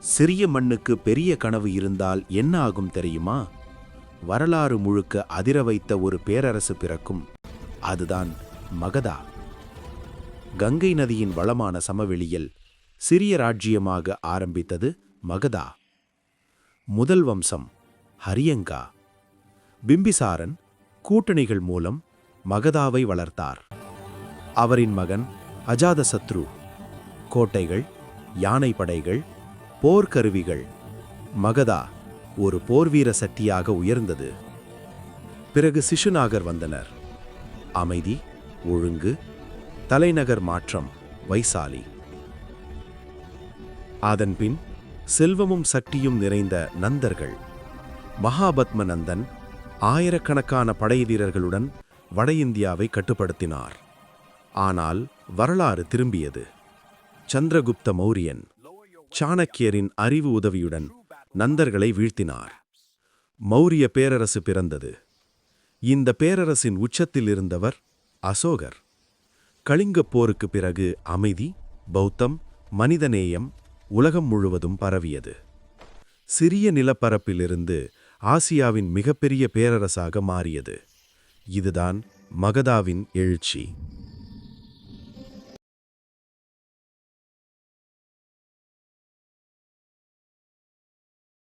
சிறிய மண்ணுக்கு பெரிய கனவு இருந்தால் என்ன ஆகும் தெரியுமா? வரலாறு முழுக்க அதிர வைத்த ஒரு பேரரசு பிறக்கும். அதுதான் மகதா. கங்கை நதியின் வளமான சமவெளியில் சிறிய ராஜ்யமாக ஆரம்பித்தது மகதா. முதல் வம்சம் ஹரியங்கா. பிம்பிசாரன் கூட்டணிகள் மூலம் மகதாவை வளர்த்தார். அவரின் மகன் அஜாதசத்ரு. கோட்டைகள் யானை படைகள் போர்க்கருவிகள். மகதா ஒரு போர்வீர சக்தியாக உயர்ந்தது. பிறகு சிசுநாகர் வந்தனர். அமைதி ஒழுங்கு தலைநகர் மாற்றம் வைசாலி. அதன்பின் செல்வமும் சக்தியும் நிறைந்த நந்தர்கள். மகாபத்ம நந்தன் ஆயிரக்கணக்கான படை வீரர்களுடன் வட இந்தியாவை கட்டுப்படுத்தினார். ஆனால் வரலாறு திரும்பியது. சந்திரகுப்த மௌரியன். சாணக்கியரின் அறிவு உதவியுடன் நந்தர்களை வீழ்த்தினார். மௌரிய பேரரசு பிறந்தது. இந்த பேரரசின் உச்சத்தில் இருந்தவர் அசோகர். கலிங்கப் போருக்கு பிறகு அமைதி பௌத்தம் மனிதநேயம் உலகம் முழுவதும் பரவியது. சிறிய நிலப்பரப்பிலிருந்து ஆசியாவின் மிகப்பெரிய பேரரசாக மாறியது. இதுதான் மகதாவின் எழுச்சி.